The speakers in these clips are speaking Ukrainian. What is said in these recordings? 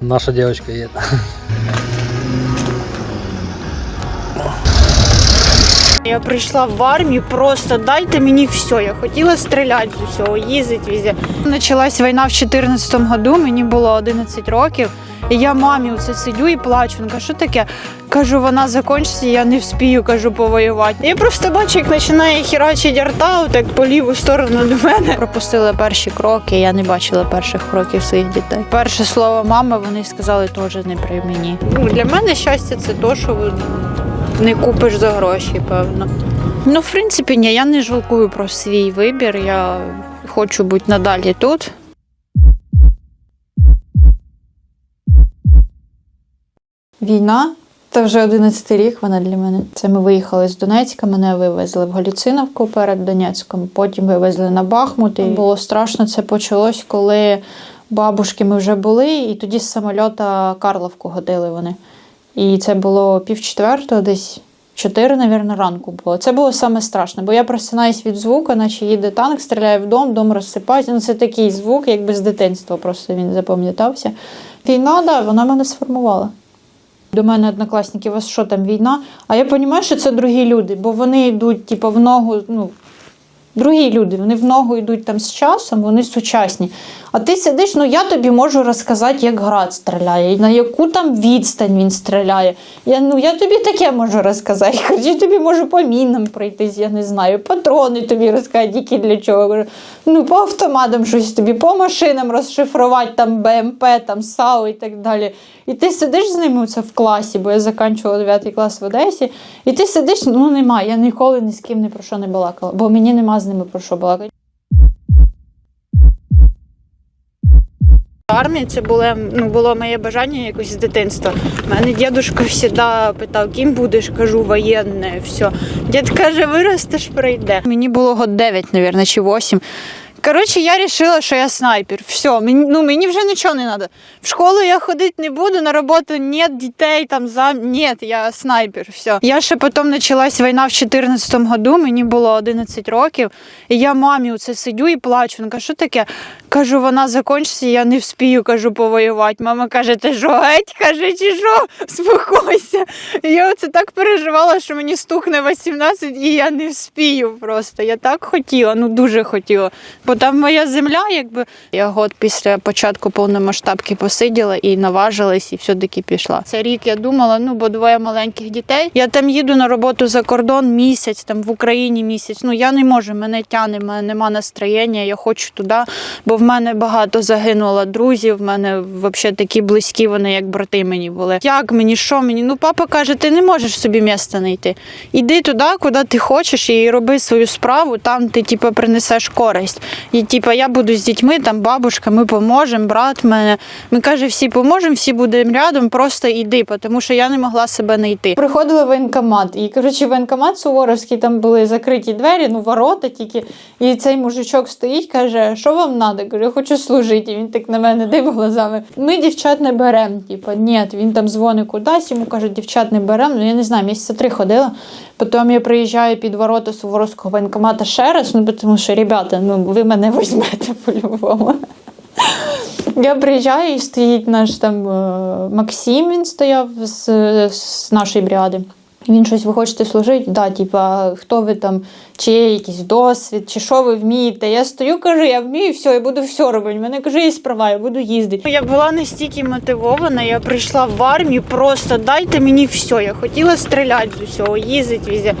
Наша девочка едет. Я прийшла в армію, просто дайте мені все. Я хотіла стріляти з усього, їздити везде. Почалась війна в 2014 году, мені було 11 років. І я мамі оце сидю і плачу. Вона каже, що таке? Кажу, вона закінчиться, я не вспію, кажу, повоювати. Я просто бачу, як починає херачити арта, так по ліву сторону до мене. Пропустили перші кроки, я не бачила перших кроків своїх дітей. Перше слово мами вони сказали теж не при мені. Ну, для мене щастя це то, що не купиш за гроші, певно. Ну, в принципі, ні, я не жалкую про свій вибір. Я хочу бути надалі тут. Війна. Це вже 11 рік вона для мене. Це ми виїхали з Донецька, мене вивезли в Галіциновку перед Донецьком, потім вивезли на Бахмут. І було страшно. Це почалось, коли бабушки ми вже були, і тоді з самольота Карловку годили вони. І це було пів четвертого, десь чотири, навірно, ранку було. Це було саме страшне, бо я просинаюсь від звуку, наче їде танк, стріляє в дом, дом розсипається. Ну, це такий звук, якби з дитинства просто він запам'ятався. Війна, да, вона мене сформувала. До мене однокласники, у вас що там війна? А я розумію, що це другі люди, бо вони йдуть, типу, в ногу, ну, другі люди, вони в ногу йдуть там з часом, вони сучасні. А ти сидиш, ну я тобі можу розказати, як град стріляє, на яку там відстань він стріляє. Я, ну, я тобі таке можу розказати. Я тобі можу по мінам пройтись, я не знаю, патрони тобі розказати, які для чого. Ну, по автоматам щось тобі, по машинам розшифрувати, там БМП, там САУ і так далі. І ти сидиш з ними в класі, бо я закінчувала 9 клас в Одесі, і ти сидиш, ну нема, я ніколи ні з ким ні про що не балакала, бо мені нема з ними про що балакати. Армія це було, ну, було моє бажання якось з дитинства. Мене дідушка завжди питав, ким будеш, кажу, воєнне, все. Дід каже, виростеш, прийде. Мені було год 9, мабуть, чи 8. Коротше, я вирішила, що я снайпер. Все, мені, ну, мені вже нічого не треба. В школу я ходити не буду, на роботу нет дітей, там зам... Ні, я снайпер. Все. Я ще потім почалась війна в 2014 году, мені було 11 років. І я мамі оце сидю і плачу. Вона каже, що таке? Кажу, вона закінчиться, я не вспію, кажу, повоювати. Мама каже, ти що, геть, каже, чи що? Спокойся. І я оце так переживала, що мені стукне 18 і я не вспію просто. Я так хотіла, ну дуже хотіла. Бо там моя земля, якби я год після початку повномасштабки посиділа і наважилась, і все-таки пішла. Це рік я думала, ну бо двоє маленьких дітей. Я там їду на роботу за кордон місяць, там в Україні місяць. Ну я не можу, мене тяне, мене нема настроєння, я хочу туди, бо в мене багато загинуло друзів. В мене взагалі такі близькі, вони як брати мені були. Як мені, що мені? Ну, папа каже, ти не можеш собі місця знайти. Іди туди, куди ти хочеш, і роби свою справу, там ти типу, принесеш користь. І типу, я буду з дітьми, там бабушка, ми поможемо, брат мене. Ми каже, всі поможемо, всі будемо рядом, просто йди, тому що я не могла себе знайти. Приходила в воєнкомат, і коротше, воєнкомат Суворовський, там були закриті двері, ну ворота тільки. І цей мужичок стоїть, каже, що вам треба? Кажу, я хочу служити. І він так на мене дивив глазами. Ми дівчат не беремо. Типу, ні, він там дзвонить кудись, йому кажуть, дівчат не беремо. Ну я не знаю, місяця три ходила. Потім я приїжджаю під ворота Суворовського воєнкомата ще раз, ну тому що, ребята, ну ви мене візьмете по-любому. Я приїжджаю і стоїть наш там е, Максим, він стояв з, з нашої бригади. Він щось, ви хочете служити? Да, типа, хто ви там, чи є якийсь досвід, чи що ви вмієте. Я стою, кажу, я вмію все, я буду все робити. У мене кажу, є справа, я буду їздити. Я була настільки мотивована, я прийшла в армію, просто дайте мені все. Я хотіла стріляти з усього, їздити везде.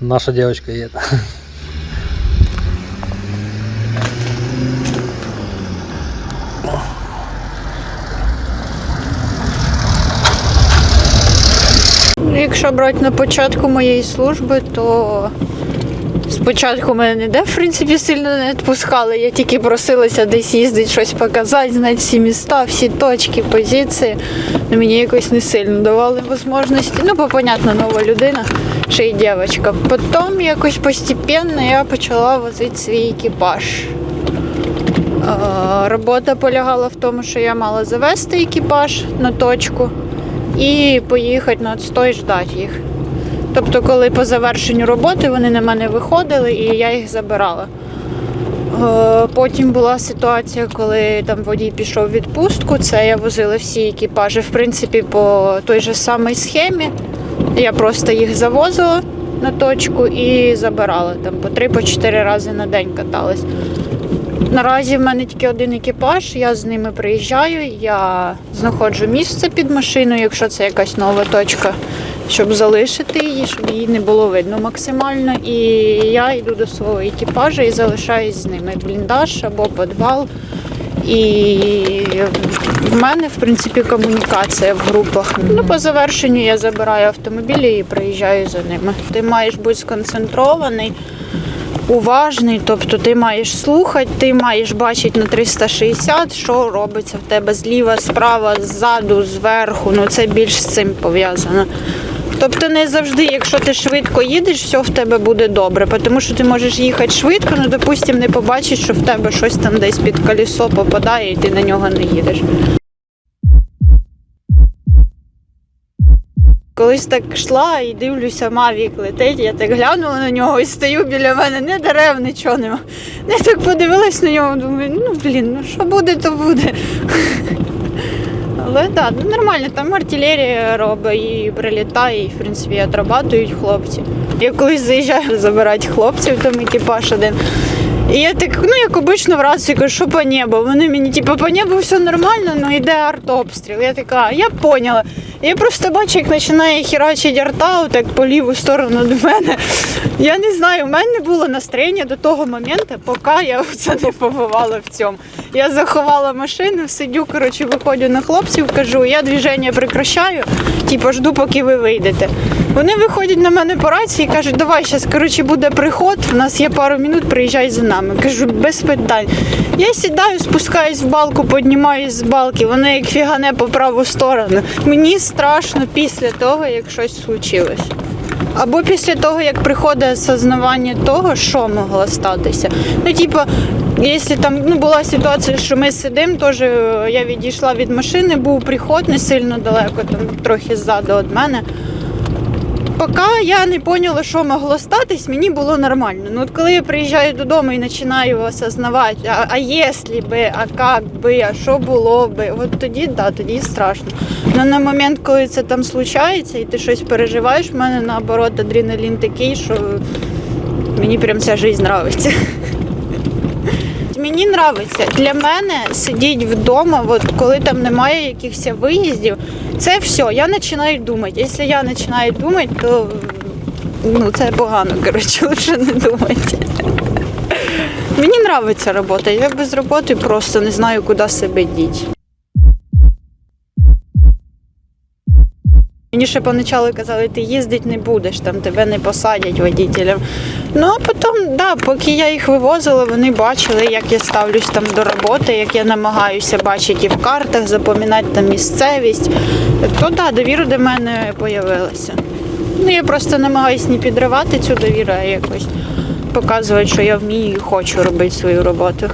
Наша девочка едет. Якщо брати на початку моєї служби, то спочатку мене ніде, в принципі, сильно не відпускали. Я тільки просилася десь їздити, щось показати, знати всі міста, всі точки, позиції. Ну, мені якось не сильно давали можливості. Ну, бо, понятно, нова людина, ще й дівчинка. Потім якось постепенно я почала возити свій екіпаж. Робота полягала в тому, що я мала завести екіпаж на точку і поїхати на відстой і ждати їх. Тобто, коли по завершенню роботи вони на мене виходили і я їх забирала. Е, Потім була ситуація, коли там водій пішов в відпустку. Це я возила всі екіпажі, в принципі, по той же самій схемі. Я просто їх завозила на точку і забирала там по три, по чотири рази на день каталась. Наразі в мене тільки один екіпаж, я з ними приїжджаю, я знаходжу місце під машиною, якщо це якась нова точка, щоб залишити її, щоб її не було видно максимально. І я йду до свого екіпажа і залишаюсь з ними. Бліндаж або підвал. І в мене, в принципі, комунікація в групах. Ну, по завершенню я забираю автомобілі і приїжджаю за ними. Ти маєш бути сконцентрований уважний, тобто ти маєш слухати, ти маєш бачити на 360, що робиться в тебе зліва, справа, ззаду, зверху. Ну це більш з цим пов'язано. Тобто не завжди, якщо ти швидко їдеш, все в тебе буде добре, тому що ти можеш їхати швидко, ну допустим, не побачиш, що в тебе щось там десь під колесо попадає, і ти на нього не їдеш. Колись так йшла і дивлюся, Мавік летить. Я так глянула на нього і стою біля мене, не дерев, нічого нема. Я так подивилась на нього, думаю, ну блін, ну що буде, то буде. Але так, ну нормально, там артилерія робить і прилітає, і в принципі отрабатують хлопці. Я колись заїжджаю забирати хлопців, там екіпаж один. І я так, ну як обично в рацію кажу, що по небу. Вони мені, типу, по небу все нормально, ну йде артобстріл. Я така, я поняла. Я просто бачу, як починає херачити арта, так по ліву сторону до мене. Я не знаю, у мене не було настроєння до того моменту, поки я це не побувала в цьому. Я заховала машину, сидю, коротше, виходжу на хлопців, кажу, я движення прекращаю, типу, жду, поки ви вийдете. Вони виходять на мене по рації і кажуть, давай зараз, коротше, буде приход, в нас є пару минут, приїжджай за нами. Кажу, без питань. Я сідаю, спускаюсь в балку, піднімаюсь з балки, вони як фігане по праву сторону. Мені страшно після того, як щось случилось. Або після того, як приходить осознавання того, що могло статися. Ну, типу, якщо там ну, була ситуація, що ми сидимо, теж е, я відійшла від машини, був приход не сильно далеко, там трохи ззаду від мене. Поки я не поняла, що могло статись, мені було нормально. Ну от коли я приїжджаю додому і починаю осознавати, а, а якщо би, а як би, а що було би, от тоді да, тоді страшно. Ну на момент, коли це там случається і ти щось переживаєш, в мене наоборот адреналін такий, що мені прям ця життя подобається. Мені подобається. Для мене сидіти вдома, от коли там немає якихось виїздів, це все. Я починаю думати. Якщо я починаю думати, то ну, це погано, коротше, лучше не думати. Мені подобається робота. Я без роботи просто не знаю, куди себе діти. Мені ще поначалу казали, ти їздити не будеш, там тебе не посадять водітелем. Ну а потім, да, поки я їх вивозила, вони бачили, як я ставлюсь там до роботи, як я намагаюся бачити і в картах, запам'ятати там місцевість. То да, довіра до мене з'явилася. Ну я просто намагаюся не підривати цю довіру, а якось показувати, що я вмію і хочу робити свою роботу.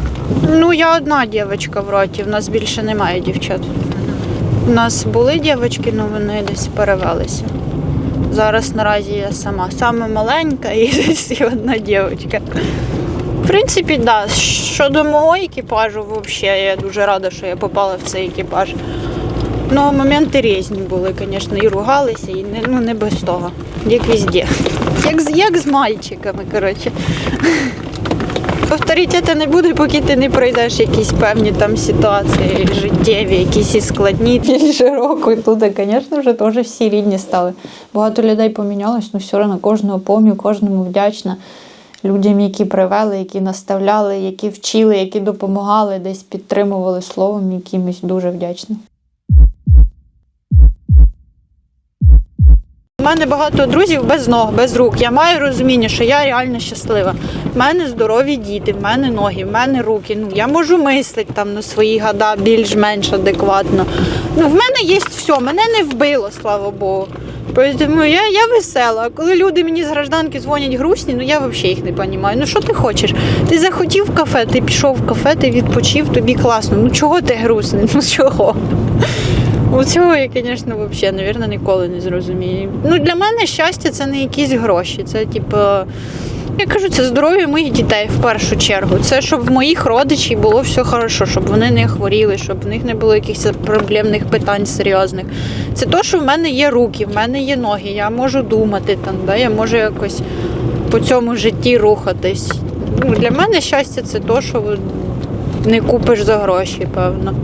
Ну, я одна дівчинка в роті, в нас більше немає дівчат. У нас були дівчатки, але вони десь перевелися. Зараз наразі я сама. Саме маленька і десь одна дівчинка. В принципі, так. Да. Щодо мого екіпажу, взагалі, я дуже рада, що я попала в цей екіпаж. Ну, моменти різні були, звісно, і ругалися, і не, ну, не без того. Як везде. Як, як з мальчиками, коротше. Повторити це не буде, поки ти не пройдеш якісь певні там ситуації життєві, якісь і складні. Більше року. Тут, звісно, вже теж всі рідні стали. Багато людей помінялось, але все одно кожного помню, кожному вдячна. Людям, які привели, які наставляли, які вчили, які допомагали, десь підтримували словом якимось дуже вдячна. У мене багато друзів без ног, без рук. Я маю розуміння, що я реально щаслива. У мене здорові діти, в мене ноги, в мене руки. Ну я можу мислити там на свої года більш-менш адекватно. Ну, в мене є все, мене не вбило, слава Богу. Тому я, я весела. А коли люди мені з гражданки дзвонять грустні, ну я взагалі їх не розумію. Ну що ти хочеш? Ти захотів в кафе, ти пішов в кафе, ти відпочив, тобі класно. Ну чого ти грустний? Ну чого? У цього я, звісно, взагалі, мабуть, ніколи не зрозумію. Ну, для мене щастя це не якісь гроші. Це, типу, я кажу, це здоров'я моїх дітей в першу чергу. Це щоб в моїх родичів було все хорошо, щоб вони не хворіли, щоб в них не було якихось проблемних питань серйозних. Це то, що в мене є руки, в мене є ноги, я можу думати там, да? я можу якось по цьому житті рухатись. Ну, для мене щастя це то, що не купиш за гроші, певно.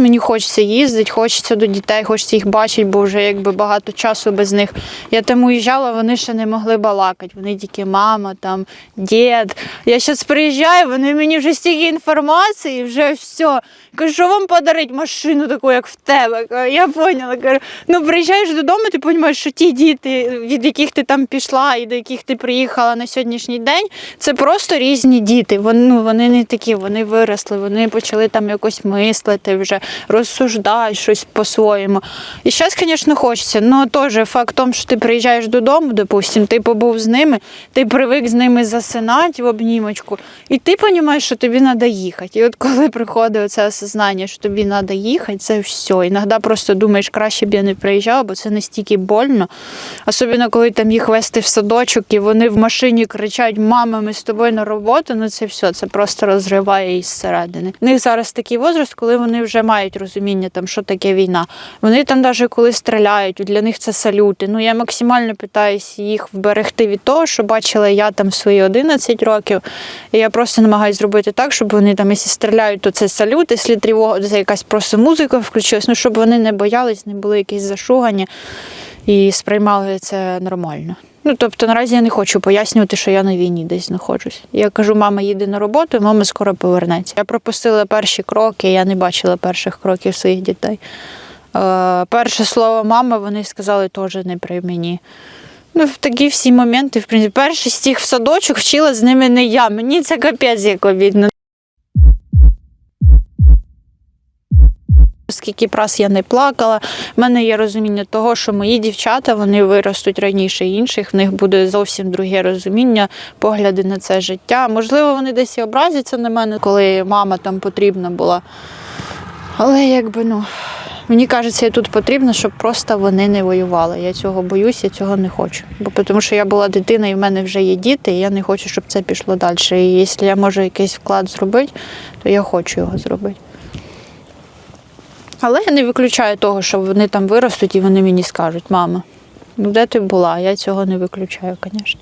Мені хочеться їздити, хочеться до дітей, хочеться їх бачити, бо вже якби багато часу без них. Я там уїжджала, вони ще не могли балакати. Вони тільки мама, там, дід. Я зараз приїжджаю, вони мені вже стільки інформації, вже все. Кажу, що вам подарить машину таку, як в тебе. Я поняла. Кажу, ну приїжджаєш додому, ти розумієш, що ті діти, від яких ти там пішла і до яких ти приїхала на сьогоднішній день, це просто різні діти. Вони, ну, вони не такі, вони виросли, вони почали там якось мислити вже, розсуждати щось по-своєму. І зараз, звісно, хочеться. Ну теж факт в тому, що ти приїжджаєш додому, допустим, ти побув з ними, ти привик з ними засинати в обнімочку, і ти розумієш, що тобі треба їхати. І от коли приходить це осознання, що тобі треба їхати, це все. Іноді просто думаєш, краще б я не приїжджав, бо це настільки больно. Особливо, коли там їх вести в садочок, і вони в машині кричать: мама, ми з тобою на роботу. Ну це все, це просто розриває із середини. У них зараз такий возраст, коли вони вже мають розуміння, там, що таке війна. Вони там, навіть коли стріляють, для них це салюти. Ну я максимально питаюся їх вберегти від того, що бачила я там свої 11 років. І я просто намагаюся зробити так, щоб вони там, якщо стріляють, то це салют, якщо тривога, це якась просто музика включилась, ну щоб вони не боялись, не були якісь зашугані і сприймали це нормально. Ну, тобто, наразі я не хочу пояснювати, що я на війні десь знаходжусь. Я кажу, мама їде на роботу, мама скоро повернеться. Я пропустила перші кроки, я не бачила перших кроків своїх дітей. Е, перше слово мама вони сказали теж не при мені. Ну, в такі всі моменти, в принципі, перший стіг в садочок вчила з ними не я. Мені це капець як обідно. Скільки б раз я не плакала, в мене є розуміння того, що мої дівчата вони виростуть раніше інших, в них буде зовсім друге розуміння, погляди на це життя. Можливо, вони десь і образяться на мене, коли мама там потрібна була. Але якби ну. Мені кажеться, я тут потрібно, щоб просто вони не воювали. Я цього боюсь, я цього не хочу. Бо тому що я була дитина і в мене вже є діти, і я не хочу, щоб це пішло далі. І якщо я можу якийсь вклад зробити, то я хочу його зробити. Але я не виключаю того, що вони там виростуть і вони мені скажуть, мама, ну де ти була? Я цього не виключаю, звісно.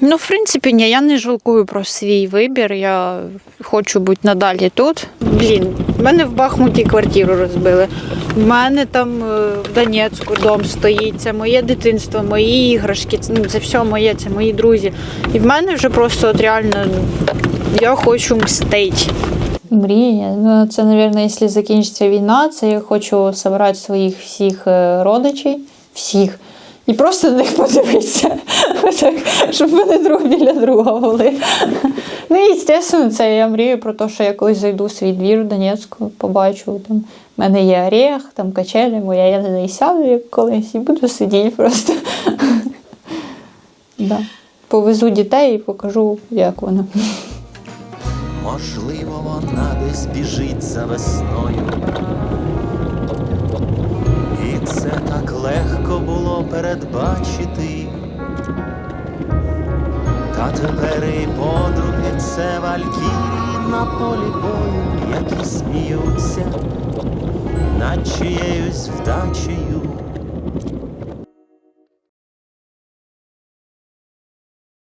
Ну, в принципі, ні, я не жалкую про свій вибір. Я хочу бути надалі тут. Блін, в мене в Бахмуті квартиру розбили. В мене там е, в Донецьку дом стоїть. Це моє дитинство, мої іграшки. Це, ну, це все моє, це мої друзі. І в мене вже просто от реально я хочу мстити. Мрія. Ну, це, мабуть, якщо закінчиться війна, це я хочу зібрати своїх всіх е, родичів, всіх, і просто на них подивитися. Так, щоб вони друг біля друга були. Ну і, звісно, це я мрію про те, що я колись зайду в свій двір в Донецьку, побачу. Там, в мене є орех, там качелі, моя я неї сяду як колись і буду сидіти просто. Повезу дітей і покажу, як воно. Можливо, вона десь біжить за весною. І це так легко було передбачити. Та тепер і подруги це валькірі на полі бою, які сміються над чиєюсь вдачею